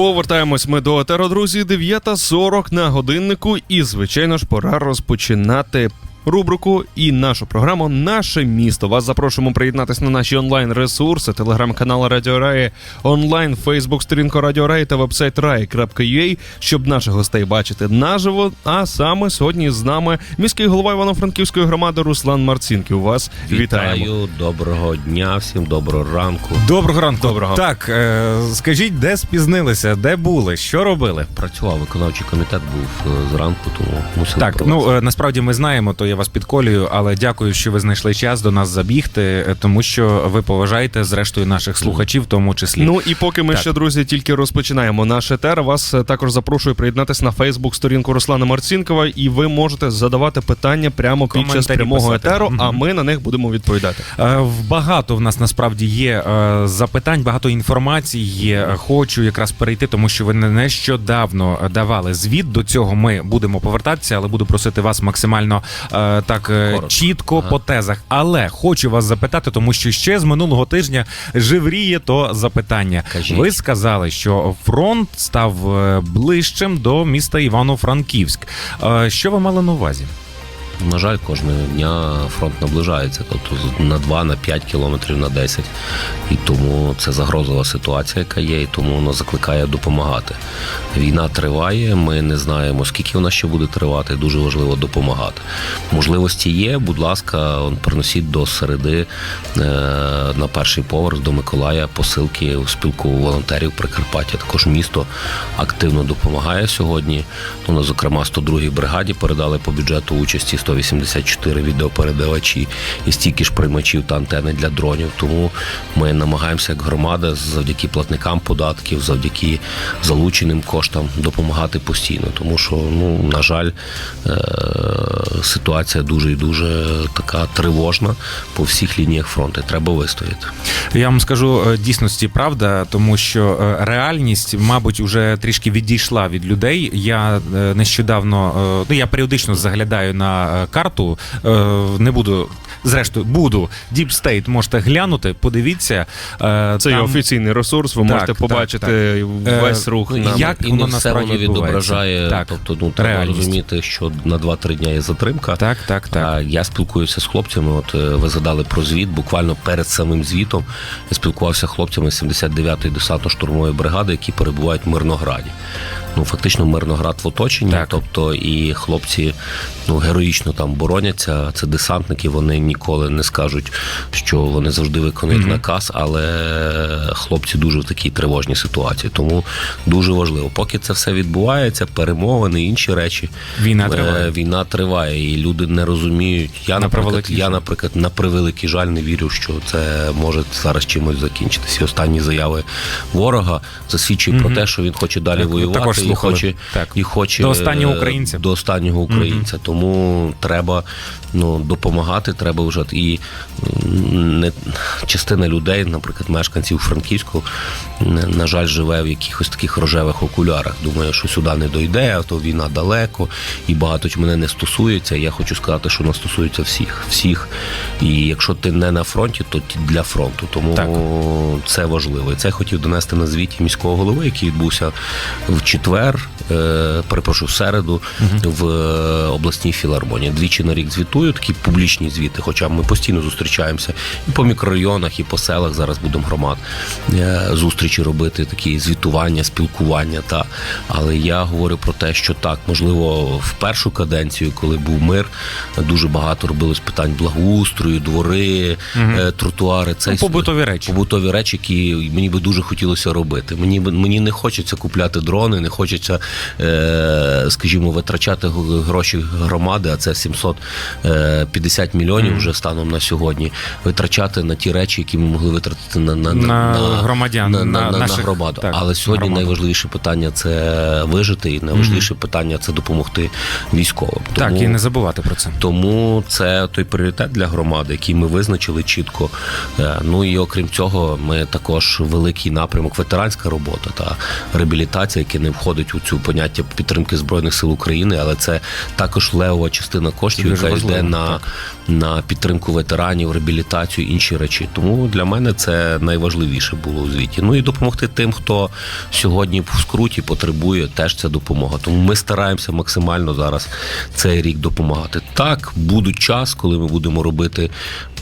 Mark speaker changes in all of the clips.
Speaker 1: Повертаємось ми до етеру, друзі. 9.40 на годиннику. І, звичайно ж, пора розпочинати. Рубрику і нашу програму Наше місто. Вас запрошуємо приєднатися на наші онлайн ресурси, телеграм-канал Радіо Раї, онлайн, Фейсбук, сторінку Радіо Раї та вебсайт rai.ua, щоб наших гостей бачити наживо. А саме сьогодні з нами міський голова Івано-Франківської громади Руслан Марцінків. Вас вітаємо.
Speaker 2: Вітаю, доброго дня, всім доброго ранку.
Speaker 3: Доброго ранку.
Speaker 1: Доброго.
Speaker 3: Так, е, скажіть, де спізнилися, де були, що робили?
Speaker 2: Працював виконавчий комітет, був е, зранку, тому мусив
Speaker 3: Так, ну е, насправді ми знаємо, то я вас підколюю, але дякую, що ви знайшли час до нас забігти, е, тому що ви поважаєте зрештою наших слухачів, в тому числі.
Speaker 1: Ну і поки ми
Speaker 3: Так.
Speaker 1: ще, друзі, тільки розпочинаємо наш етер, вас е, також запрошую приєднатися на Фейсбук сторінку Руслана Марцінкова, і ви можете задавати питання прямо під час прямого
Speaker 3: писати.
Speaker 1: етеру, а ми на них будемо відповідати.
Speaker 3: Е, Багато в нас насправді є запитань, багато інформації є. Хочу якраз перейти, тому що ви не- нещодавно давали звіт. До цього ми будемо повертатися, але буду просити вас максимально так е,
Speaker 2: Коротко.
Speaker 3: чітко
Speaker 2: Ага.
Speaker 3: по тезах. Але хочу вас запитати, тому що ще з минулого тижня живріє то запитання.
Speaker 2: Кажіть.
Speaker 3: Ви сказали, що фронт став е, ближчим до міста Івано-Франківськ. Е, Що ви мали на увазі?
Speaker 2: На жаль, кожного дня фронт наближається, тобто на 2, на 5 кілометрів, на 10. І тому це загрозова ситуація, яка є, і тому воно закликає допомагати. Війна триває, ми не знаємо, скільки вона ще буде тривати. Дуже важливо допомагати. Можливості є, будь ласка, приносіть до середи е, на перший поверх до Миколая посилки в спілку волонтерів Прикарпаття. Також місто активно допомагає сьогодні. Ну, зокрема, 102-й бригаді передали по бюджету участі 184 відеопередавачі і стільки ж приймачів та антени для дронів. Тому ми намагаємося як громада завдяки платникам податків, завдяки залученим коштам допомагати постійно. Тому що, ну на жаль, е- ситуація дуже і дуже така тривожна по всіх лініях фронту. Треба вистояти.
Speaker 3: Я вам скажу е, дійсності правда, тому що е, реальність, мабуть, вже трішки відійшла від людей. Я е, нещодавно ну я періодично заглядаю на карту. Не буду зрештою, буду Deep State, Можете глянути, подивіться. Е,
Speaker 1: Це є
Speaker 3: там-
Speaker 1: офіційний ресурс. Ви
Speaker 3: Так,
Speaker 1: можете
Speaker 3: так,
Speaker 1: побачити
Speaker 3: так.
Speaker 1: весь
Speaker 3: Е,
Speaker 1: рух.
Speaker 3: ну, як
Speaker 2: і
Speaker 3: воно
Speaker 2: все воно відображає.
Speaker 3: Так,
Speaker 2: тобто, ну треба
Speaker 3: реальність.
Speaker 2: розуміти, що на 2-3 дня є затримка.
Speaker 3: Так, так, так.
Speaker 2: А Я спілкуюся з хлопцями. От е, ви задали про звіт. Буквально перед самим звітом я спілкувався з хлопцями 79-ї десантно-штурмової бригади, які перебувають в Мирнограді. Ну фактично Мирноград в оточенні,
Speaker 3: Так.
Speaker 2: тобто і хлопці ну героїчно там бороняться. Це десантники. Вони ніколи не скажуть, що вони завжди виконують
Speaker 3: Мгм.
Speaker 2: наказ, але хлопці дуже в такій тривожній ситуації. Тому дуже важливо. Поки це все відбувається, перемовини, інші речі.
Speaker 3: Війна
Speaker 2: Е,
Speaker 3: триває.
Speaker 2: Війна триває, і люди не розуміють. Я,
Speaker 3: На
Speaker 2: наприклад, я, наприклад, на превеликий жаль не вірю, що це може зараз чимось закінчитися. Останні заяви ворога засвідчують
Speaker 3: Мгм.
Speaker 2: про те, що він хоче далі
Speaker 3: Так,
Speaker 2: воювати
Speaker 3: також
Speaker 2: і хоче,
Speaker 3: Так.
Speaker 2: і хоче
Speaker 3: До останнього
Speaker 2: е,
Speaker 3: українця.
Speaker 2: До останнього українця. Тому треба ну, допомагати. Треба вже і не частина людей, наприклад, мешканців Франківську, на жаль, живе в якихось таких рожевих окулярах. Думаю, що сюди не дойде, а то війна далеко, і багато мене не стосується. Я хочу сказати, що вона стосується всіх. всіх. І якщо ти не на фронті, то для фронту. Тому
Speaker 3: Так.
Speaker 2: це важливо. І це я хотів донести на звіті міського голови, який відбувся в четвер, е, перепрошую, в середу в е, обласній філармонії. Двічі на рік звітую, такі публічні звіти, хоча ми постійно зустрічаємося і по мікрорайонах, і по селах. Зараз будемо громад е, зустрічі робити, такі звітування, спілкування. Та але я говорю про те, що так, можливо, в першу каденцію, коли був мир, дуже багато робилось питань благоустрою, двори, е, тротуари. Це
Speaker 3: Ну, побутові речі.
Speaker 2: побутові речі, які мені би дуже хотілося робити. Мені мені не хочеться купляти дрони, не хочеться, е, скажімо, витрачати гроші громади, а це 750 мільйонів вже станом на сьогодні. Витрачати на ті речі, які ми могли витратити на, на,
Speaker 3: На громадян,
Speaker 2: на, на,
Speaker 3: на
Speaker 2: на, громаду.
Speaker 3: так,
Speaker 2: Але сьогодні
Speaker 3: громаду.
Speaker 2: найважливіше питання це вижити, і найважливіше питання це допомогти військовим.
Speaker 3: Так, і не забувати про це.
Speaker 2: тому це той пріоритет для громади, який ми визначили чітко. Е, Ну і окрім цього, ми також великий напрямок ветеранська робота та реабілітація, які не входить входить у цю поняття підтримки збройних сил України, але це також левова частина коштів, яка йде на,
Speaker 3: так.
Speaker 2: на підтримку ветеранів, реабілітацію, інші речі. Тому для мене це найважливіше було у звіті. Ну і допомогти тим, хто сьогодні в скруті потребує, теж це допомога. Тому ми стараємося максимально зараз цей рік допомагати. Так, будуть час, коли ми будемо робити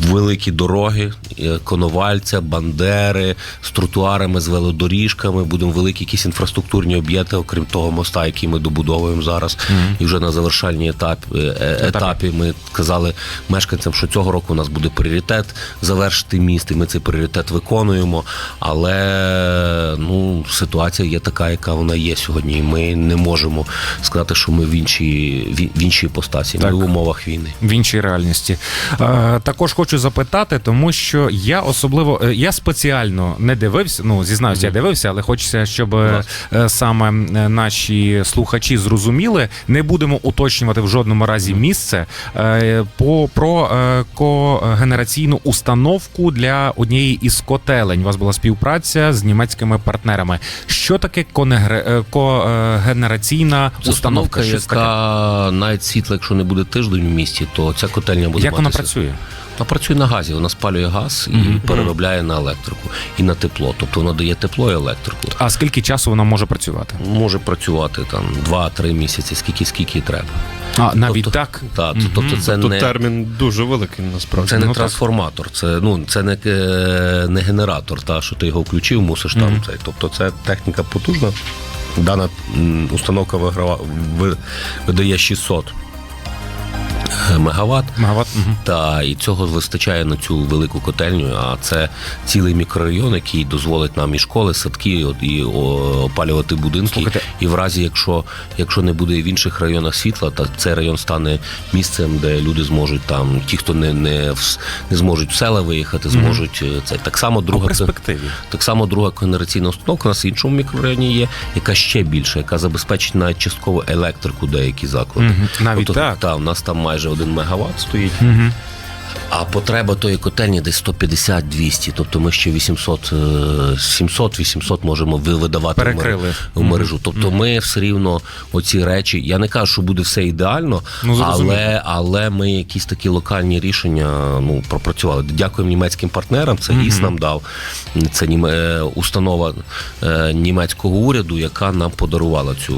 Speaker 2: великі дороги, е, коновальця, бандери з тротуарами, з велодоріжками. Будемо великі якісь інфраструктурні об'єкти, окрім того моста, який ми добудовуємо зараз. І вже на завершальній етап, е, е, етапі ми казали мешканцям, що цього року у нас буде пріоритет завершити міст, і ми цей пріоритет виконуємо. Але ну, ситуація є така, яка вона є сьогодні. І ми не можемо сказати, що ми в іншій, в іншій постасі, ми
Speaker 3: Так.
Speaker 2: в умовах війни.
Speaker 3: в іншій реальності. Е, також хочу запитати, тому що я особливо е, я спеціально не дивився. Ну зізнаюся, я дивився, але хочеться, щоб е, саме наші слухачі зрозуміли. Не будемо уточнювати в жодному разі місце е, по про е, когенераційну установку для однієї із котелень. У вас була співпраця з німецькими партнерами. Що таке е, когенераційна
Speaker 2: Це
Speaker 3: установка?
Speaker 2: яка навіть світла, якщо не буде тиждень в місті, то ця котельня буде
Speaker 3: Як вона працює?
Speaker 2: Вона працює на газі, вона спалює газ і переробляє на електрику і на тепло. Тобто вона дає тепло і електрику.
Speaker 3: А скільки часу вона може працювати?
Speaker 2: Може працювати там 2-3 місяці, скільки скільки треба.
Speaker 3: А навіть
Speaker 2: Тобто-
Speaker 3: так.
Speaker 2: Так, тобто це
Speaker 1: Тут
Speaker 2: не
Speaker 1: термін дуже великий насправді.
Speaker 2: це не
Speaker 3: Ну,
Speaker 2: трансформатор, це ну це не, е, не генератор, та що ти його включив, мусиш там цей. Тобто це техніка потужна. Дана установка виграва ви- видає 600 мегаватт.
Speaker 3: Мегаватт. Мгм.
Speaker 2: Та і цього вистачає на цю велику котельню. А це цілий мікрорайон, який дозволить нам і школи, садки, от, і опалювати будинки.
Speaker 3: Слухайте.
Speaker 2: І в разі, якщо, якщо не буде в інших районах світла, то цей район стане місцем, де люди зможуть там, ті, хто не, не, в- не зможуть в села виїхати, зможуть е, це так само друга
Speaker 3: перспективі.
Speaker 2: так само друга генераційна установка у нас в іншому мікрорайоні є, яка ще більша, яка забезпечить навіть частково електрику деякі заклади.
Speaker 3: Мгм. Навіть
Speaker 2: Тобто,
Speaker 3: так.
Speaker 2: Та, у нас там майже один мегаватт стоїть.
Speaker 3: Мгм.
Speaker 2: А потреба тої котельні десь 150-200, тобто ми ще 800, е, 700-800 можемо ви- видавати
Speaker 3: Перекрили.
Speaker 2: в мережу. Тобто ми все рівно оці речі. Я не кажу, що буде все ідеально,
Speaker 3: Ну,
Speaker 2: але, але ми якісь такі локальні рішення ну, пропрацювали. Дякуємо німецьким партнерам. Це ІС нам дав. Це німе- е, установа е, німецького уряду, яка нам подарувала цю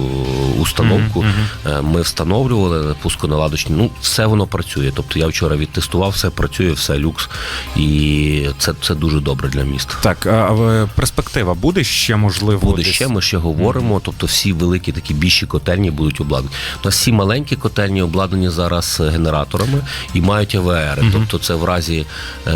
Speaker 2: установку. Е, Ми встановлювали пусконаладочні. Ну, все воно працює. Тобто я вчора відтестував, все працює, все люкс. І це, це дуже добре для міста.
Speaker 3: Так, а перспектива буде ще можливо.
Speaker 2: Буде
Speaker 3: десь?
Speaker 2: ще, ми ще говоримо. Тобто всі великі такі більші котельні будуть обладнані. У нас всі маленькі котельні обладнані зараз генераторами і мають АВР. Тобто, це в разі, е,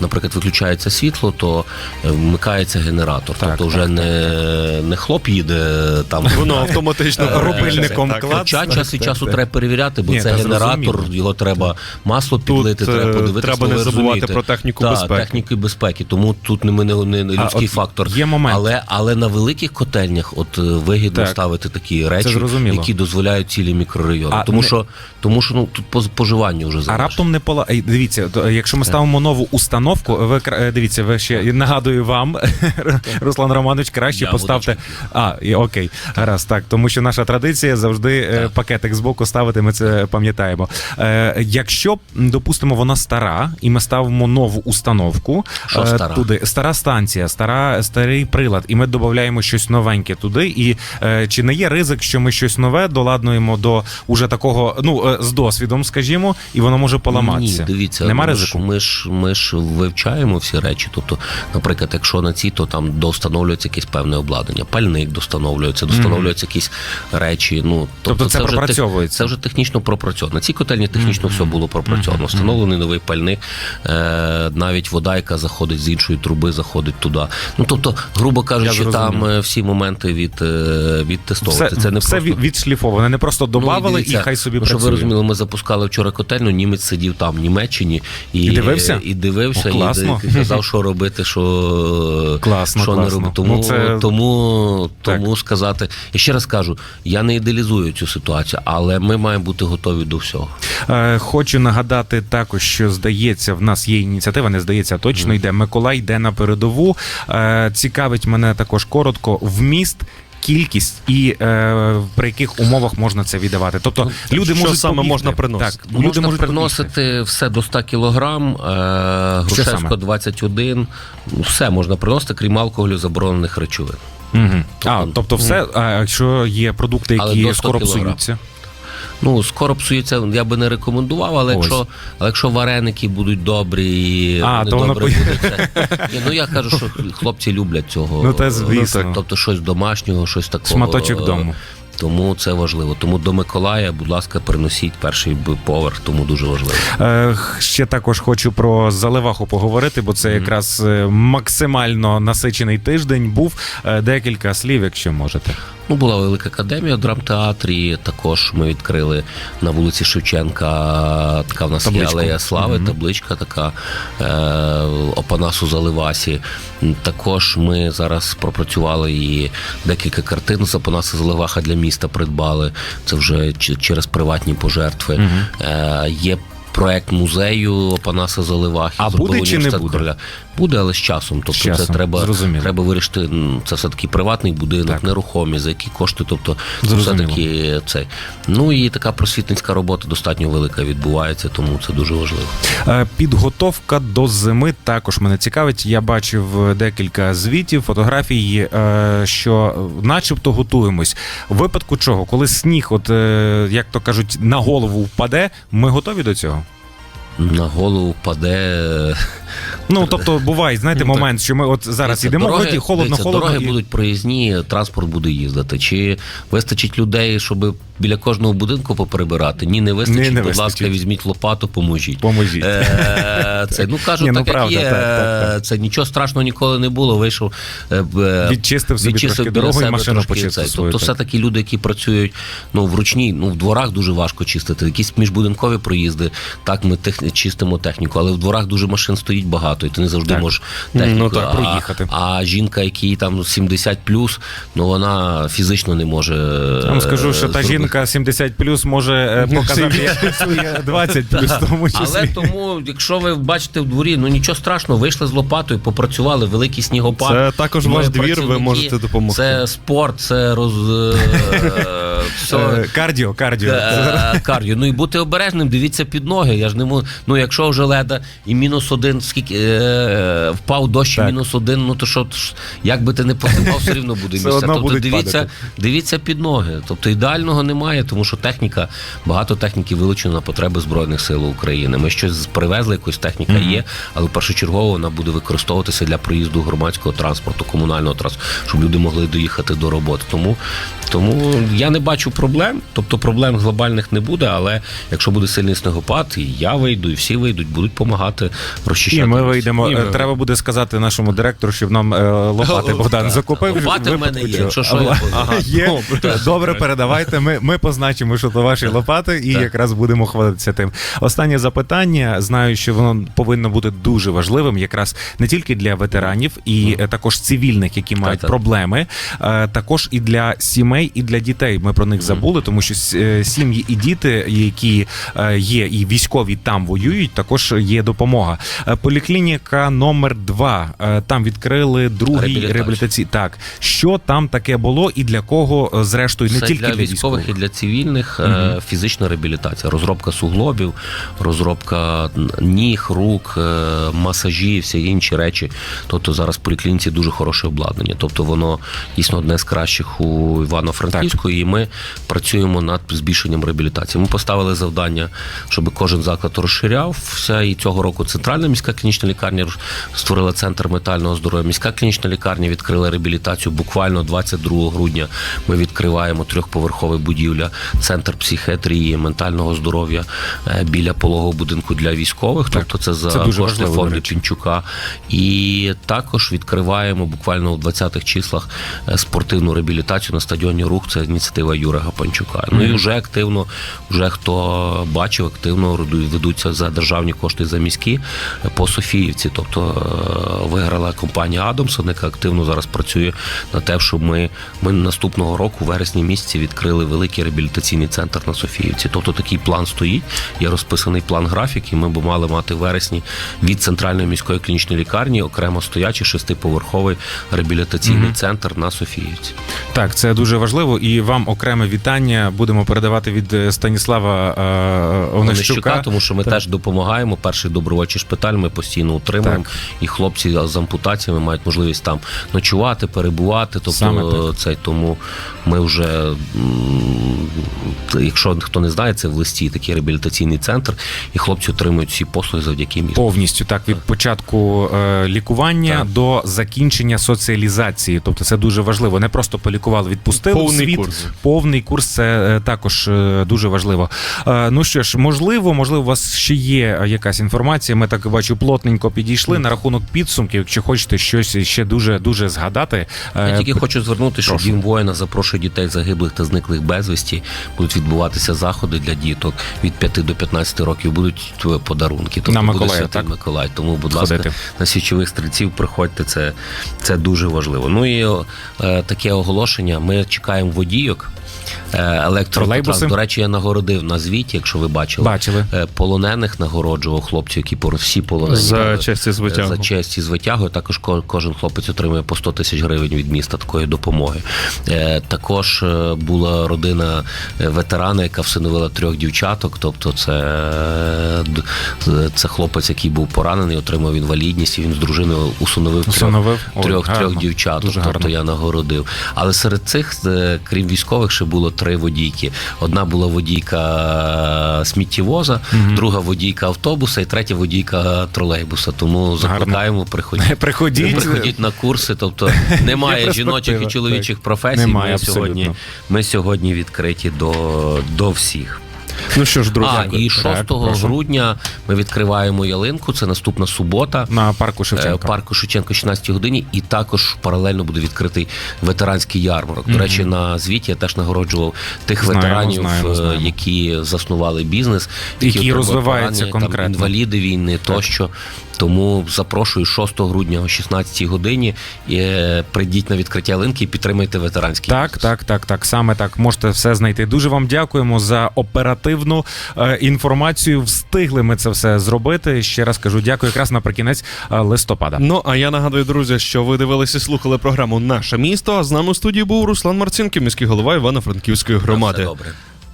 Speaker 2: наприклад, виключається світло, то е, вмикається генератор.
Speaker 3: Так,
Speaker 2: тобто вже
Speaker 3: так,
Speaker 2: не, не хлоп їде там.
Speaker 1: Воно автоматично
Speaker 2: Е,
Speaker 3: рубильником
Speaker 2: так. Хоча час від часу треба перевіряти, бо це генератор, його треба масло підлити, треба
Speaker 1: е,
Speaker 2: подивитися.
Speaker 1: треба не забувати про техніку
Speaker 2: Так,
Speaker 1: безпеки.
Speaker 2: техніки безпеки. Тому тут не ми не, не, не
Speaker 3: А
Speaker 2: людський фактор.
Speaker 3: є момент.
Speaker 2: Але, але на великих котельнях от е, вигідно
Speaker 3: Так.
Speaker 2: ставити такі речі, які дозволяють цілі мікрорайони.
Speaker 3: А
Speaker 2: тому
Speaker 3: не-
Speaker 2: що тому що ну тут по споживанню вже
Speaker 3: А раптом не пола. Дивіться, то, якщо ми ставимо нову установку, ви е, дивіться, ви ще нагадую вам, Руслан Романович, краще
Speaker 2: Я
Speaker 3: поставте. А, і, окей, гаразд, так, тому що наша традиція завжди е,
Speaker 2: Так.
Speaker 3: пакетик збоку ставити, ми це пам'ятаємо. Е, якщо, допустимо, вона стара, і ми ставимо нову установку
Speaker 2: Що
Speaker 3: е,
Speaker 2: стара?
Speaker 3: туди, стара станція, стара, старий прилад, і ми додаємо щось новеньке туди. І е, чи не є ризик, що ми щось нове доладнуємо до уже такого, ну е, з досвідом, скажімо, і воно може поламатися?
Speaker 2: Ні, дивіться,
Speaker 3: нема
Speaker 2: ми
Speaker 3: ризику.
Speaker 2: Ж, ми ж ми ж вивчаємо всі речі. Тобто, наприклад, якщо на цій, то там достановлюється якесь певне обладнання, пальник достановлюється, достановлюються якісь речі. Ну
Speaker 3: Тобто це
Speaker 2: вже тех-
Speaker 3: пропрацьовується?
Speaker 2: Це вже технічно пропрацьовано. На цій котельні технічно все було пропрацьовано. Встановлений новий пальник, е, навіть вода, яка заходить з іншої труби, заходить туди. Ну тобто, грубо кажучи, там е, всі моменти від, е, відтестовувати.
Speaker 3: Все,
Speaker 2: це не
Speaker 3: все
Speaker 2: просто...
Speaker 3: відшліфоване, не просто додавали
Speaker 2: Ну,
Speaker 3: і,
Speaker 2: дивіться,
Speaker 3: хай собі
Speaker 2: ну, щоб
Speaker 3: працює.
Speaker 2: ви розуміли, ми запускали вчора котельну, німець сидів там в Німеччині і,
Speaker 3: І дивився?
Speaker 2: і дивився,
Speaker 3: О, класно.
Speaker 2: і казав, що робити, що,
Speaker 3: Класно,
Speaker 2: що не робити. Тому,
Speaker 3: Ну, це-
Speaker 2: тому,
Speaker 3: Так.
Speaker 2: тому сказати, я ще раз кажу, я не ідеалізую цю ситуацію, але ми маємо бути готові до всього.
Speaker 3: Хочу нагадати також, що здається, в нас є ініціатива, не здається, точно йде. Миколай йде на передову. Е, Цікавить мене також коротко вміст кількість і е, при яких умовах можна це віддавати? Тобто люди
Speaker 1: що
Speaker 3: можуть
Speaker 1: саме
Speaker 3: побігти.
Speaker 1: можна приносити?
Speaker 3: Так, люди
Speaker 2: Можна
Speaker 3: можуть
Speaker 2: приносити все до 100 кілограм, е,
Speaker 3: саме?
Speaker 2: 21, ну, все можна приносити, крім алкоголю, заборонених речовин.
Speaker 3: Угу. А, тобто, все, а якщо є продукти, які
Speaker 2: до 100
Speaker 3: скоро
Speaker 2: кілограм.
Speaker 3: псуються.
Speaker 2: Ну, скоро псується, я би не рекомендував, але
Speaker 3: Ось.
Speaker 2: якщо, але якщо вареники будуть добрі і
Speaker 3: А,
Speaker 2: вони
Speaker 3: то воно
Speaker 2: добре
Speaker 3: пої-
Speaker 2: будуть. це- Ні, ну я кажу, що хлопці люблять цього.
Speaker 3: Ну, те звісно.
Speaker 2: так, Тобто щось домашнього, щось такого.
Speaker 3: Шматочок дому.
Speaker 2: Тому це важливо. Тому до Миколая, будь ласка, приносіть перший б- поверх, тому дуже важливо.
Speaker 3: Е, Ще також хочу про заливаху поговорити, бо це якраз е, максимально насичений тиждень був. Е, Декілька слів, якщо можете.
Speaker 2: Ну, була велика академія в драмтеатрі. Також ми відкрили на вулиці Шевченка. Така в нас
Speaker 3: Табличку.
Speaker 2: є алея слави,
Speaker 3: Мгм.
Speaker 2: табличка така е, Опанасу Заливасі. Також ми зараз пропрацювали і декілька картин з Опанаса Заливаха для міста придбали. Це вже через приватні пожертви. Е, є Проект музею Опанаса Заливахи.
Speaker 3: А буде чи не буде?
Speaker 2: Короля. Буде, але з часом. Тобто
Speaker 3: З часом,
Speaker 2: це треба,
Speaker 3: зрозуміло.
Speaker 2: треба вирішити. Це все таки приватний будинок,
Speaker 3: Так.
Speaker 2: нерухомі, за які кошти. Тобто, все таки цей. Ну і така просвітницька робота достатньо велика відбувається, тому це дуже важливо.
Speaker 3: Е, Підготовка до зими також мене цікавить. Я бачив декілька звітів, фотографій, е, що начебто готуємось. В випадку чого, коли сніг, от е, як то кажуть, на голову впаде, ми готові до цього.
Speaker 2: На голову паде.
Speaker 3: Ну тобто буває, знаєте,
Speaker 2: Ну, так.
Speaker 3: момент, що ми от зараз йдемо,
Speaker 2: дороги-
Speaker 3: вроді холодно,
Speaker 2: дивіться,
Speaker 3: холодно.
Speaker 2: Дороги
Speaker 3: і-
Speaker 2: будуть проїзні, транспорт буде їздити. Чи вистачить людей, щоб біля кожного будинку поприбирати? Ні, не вистачить.
Speaker 3: Ні, не
Speaker 2: Будь ласка, візьміть лопату, поможіть.
Speaker 3: Поможіть.
Speaker 2: Е, Це ну кажу,
Speaker 3: Ні, ну,
Speaker 2: так
Speaker 3: правда,
Speaker 2: як є.
Speaker 3: так, так, так.
Speaker 2: Це нічого страшного ніколи не було. Вийшов е,
Speaker 3: Відчистив собі
Speaker 2: відчистив
Speaker 3: трошки дорогу і машину почистив
Speaker 2: Тобто,
Speaker 3: так.
Speaker 2: все таки люди, які працюють ну вручній, ну в дворах дуже важко чистити. Якісь міжбудинкові проїзди. Так, ми тех... чистимо техніку, але в дворах дуже машин стоїть багато, і ти не завжди
Speaker 3: Так.
Speaker 2: можеш техніку.
Speaker 1: Ну, так,
Speaker 2: а,
Speaker 3: проїхати.
Speaker 2: А жінка, якій там 70 ну вона фізично не може.
Speaker 3: Я вам скажу, що
Speaker 2: е,
Speaker 3: та
Speaker 2: зробити.
Speaker 3: Жінка 70 плюс може е, показати, як працює 20 плюс, в тому числі.
Speaker 2: Але тому, якщо ви бачите в дворі, ну нічого страшного, вийшли з лопатою, попрацювали, великий снігопад.
Speaker 1: Це також
Speaker 2: Ми
Speaker 1: ваш двір, ви
Speaker 2: працівники,
Speaker 1: можете допомогти.
Speaker 2: Це спорт, це роз е, все.
Speaker 3: Е, Кардіо, кардіо.
Speaker 2: Е, Кардіо. Ну і бути обережним, дивіться під ноги. Я ж не можу. Ну, якщо вже леда і мінус один, скільки е, впав дощ і
Speaker 3: Так.
Speaker 2: мінус один, ну то що ж, як би ти не посипав, все рівно буде
Speaker 3: Все
Speaker 2: місце.
Speaker 3: одно
Speaker 2: Тобто
Speaker 3: будуть
Speaker 2: дивіться,
Speaker 3: падати.
Speaker 2: дивіться під ноги. Тобто ідеального немає, тому що техніка, багато техніки вилучено на потреби Збройних сил України. Ми щось привезли, якась техніка є, але першочергово вона буде використовуватися для проїзду громадського транспорту, комунального транспорту, щоб люди могли доїхати до роботи. Тому, тому я не бачу проблем. Тобто проблем глобальних не буде, але якщо буде сильний снегопад, і я вийду, і всі вийдуть, будуть допомагати розчищати.
Speaker 3: І ми вийдемо.
Speaker 1: І ми
Speaker 3: Треба буде сказати нашому директору, щоб нам е, лопати Богдан закупив.
Speaker 2: лопати в мене є, якщо що, я.
Speaker 3: Ага, є. Добре, передавайте. Ми, ми позначимо, що то ваші лопати, і
Speaker 2: Так.
Speaker 3: якраз будемо хвалитися тим. Останнє запитання. Знаю, що воно повинно бути дуже важливим, якраз не тільки для ветеранів, і е, також цивільних, які мають
Speaker 2: так.
Speaker 3: проблеми, е, також і для сімей, і для дітей. Ми про них забули, тому що е, сім'ї і діти, які е, є, і військові там воюють, також є допомога. Е, Поліклініка номер 2 Там відкрили другий реабілітацій. Так, що там таке було і для кого, зрештою, не
Speaker 2: Це
Speaker 3: тільки
Speaker 2: для
Speaker 3: для
Speaker 2: військових і для цивільних
Speaker 3: Мгм.
Speaker 2: фізична реабілітація, розробка суглобів, розробка ніг, рук, масажі, всі інші речі. Тобто зараз в поліклініці дуже хороше обладнання. Тобто воно дійсно одне з кращих у Івано-Франківську, і ми працюємо над збільшенням реабілітації. Ми поставили завдання, щоб кожен заклад розширявся. І цього року центральна міська клінічна лікарня створила центр ментального здоров'я. Міська клінічна лікарня відкрила реабілітацію. Буквально 22 грудня ми відкриваємо трьохповерхова будівля, центр психіатрії, ментального здоров'я е, біля пологового будинку для військових. Тобто це за
Speaker 3: це
Speaker 2: кошти фонду. Пінчука. І також відкриваємо буквально у 20-х числах е, спортивну реабілітацію на стадіоні Рух. Це ініціатива Юри Гапанчука. Ну і вже активно, вже хто бачив, активно ведуться за державні кошти за міські по Софіївці. Тобто е, виграла компанія Адамсон, яка активно зараз працює на те, щоб ми, ми наступного року, в вересні місяці, відкрили великий реабілітаційний центр на Софіївці. Тобто такий план стоїть. Є розписаний план графік, і ми б мали мати в вересні від центральної міської клінічної лікарні окремо стоячий шестиповерховий реабілітаційний центр на Софіївці.
Speaker 3: Так, це дуже важливо, і вам окреме вітання будемо передавати від е, Станіслава е, Онищука.
Speaker 2: Онищука, тому що ми
Speaker 3: Так.
Speaker 2: теж допомагаємо. Перший добровольчий шпиталь ми постійно утримуємо,
Speaker 3: Так.
Speaker 2: і хлопці з ампутаціями мають можливість там ночувати, перебувати.
Speaker 3: Саме
Speaker 2: Тобто це тому ми вже, якщо хто не знає, це в листі такий реабілітаційний центр, і хлопці отримують всі послуги завдяки місту.
Speaker 3: Повністю так від початку е, лікування
Speaker 2: Так.
Speaker 3: до закінчення соціалізації. Тобто це дуже важливо. Не просто полікували, відпустили
Speaker 1: Повний
Speaker 3: світ.
Speaker 1: курс.
Speaker 3: Повний курс це е, також е, дуже важливо. Е, ну що ж, можливо, можливо, у вас ще є якась інформація. Ми так бачу, плотненько підійшли на рахунок підсумків. Якщо хочете щось ще дуже дуже згадати.
Speaker 2: Я тільки хочу звернути, що
Speaker 3: прошу.
Speaker 2: Дім воїна запрошує дітей загиблих та зниклих безвісті. Будуть відбуватися заходи для діток від 5 до 15 років. Будуть подарунки. Тобто
Speaker 3: На
Speaker 2: буде
Speaker 3: Миколая,
Speaker 2: Святий
Speaker 3: так?
Speaker 2: Миколай. Тому, будь
Speaker 3: Ходити.
Speaker 2: ласка, на січових стрільців приходьте. Це, це дуже важливо. Ну і е, таке оголошення. Ми чекаємо водійок. Е, Електротранс. До речі, я нагородив на звіті, якщо ви бачили.
Speaker 3: Бачили.
Speaker 2: Е, Полонених нагороджував хлопців, які всі полонені.
Speaker 1: За
Speaker 2: брали,
Speaker 1: честь з
Speaker 2: е,
Speaker 1: витягу.
Speaker 2: За честь і з витягою. Також кожен хлопець отримує по 100 тисяч гривень від міста такої допомоги. Е, Також е, була родина е, ветерана, яка всиновила трьох дівчаток. Тобто, це, е, це хлопець, який був поранений, отримав інвалідність, і він з дружиною усиновив трьох,
Speaker 3: Ой,
Speaker 2: трьох, трьох дівчаток. Тобто я нагородив. Але серед цих, е, крім військових, ще було три водійки. Одна була водійка сміттєвоза, друга водійка автобуса і третя водійка тролейбуса. Тому закликаємо, приходіть.
Speaker 3: Приходіть.
Speaker 2: Приходіть на курси, тобто немає жіночих і чоловічих професій.
Speaker 3: Немає,
Speaker 2: ми, сьогодні, ми сьогодні відкриті до, до всіх.
Speaker 1: Ну що ж, друзі,
Speaker 2: а, і 6
Speaker 3: Так, прошу.
Speaker 2: грудня ми відкриваємо ялинку. Це наступна субота.
Speaker 3: на парку
Speaker 2: Е,
Speaker 3: Шевченка.
Speaker 2: Парку Шевченко 16 годині, і також паралельно буде відкритий ветеранський ярмарок. До речі, на звіті я теж нагороджував тих
Speaker 3: Знаємо,
Speaker 2: ветеранів,
Speaker 3: знаємо,
Speaker 2: е,
Speaker 3: знаємо.
Speaker 2: які заснували бізнес,
Speaker 3: Які
Speaker 2: отримали
Speaker 3: розвиваються конкретно.
Speaker 2: там, інваліди війни тощо. Тому запрошую 6 грудня о 16 годині. І, е, прийдіть на відкриття ялинки і підтримайте ветеранський
Speaker 3: Так,
Speaker 2: бізнес.
Speaker 3: так, так, так. Саме так можете все знайти. Дуже вам дякуємо за оперативну е, інформацію. Встигли ми це все зробити. Ще раз кажу, дякую якраз наприкінець е, листопада.
Speaker 1: Ну а я нагадую, друзі, що ви дивилися і слухали програму Наше місто. А з нами у студії був Руслан Марцінків, міський голова Івано-Франківської
Speaker 2: Все
Speaker 1: громади.
Speaker 2: добре.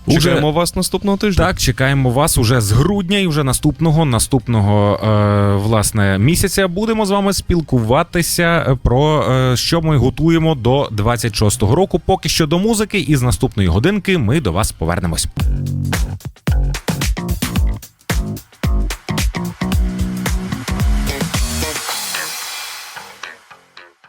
Speaker 3: Уже-
Speaker 1: Чекаємо вас наступного тижня.
Speaker 3: Так, чекаємо вас уже з грудня і вже наступного наступного е, власне місяця. Будемо з вами спілкуватися про е, що ми готуємо до 26-го року. Поки що до музики, і з наступної годинки ми до вас повернемось.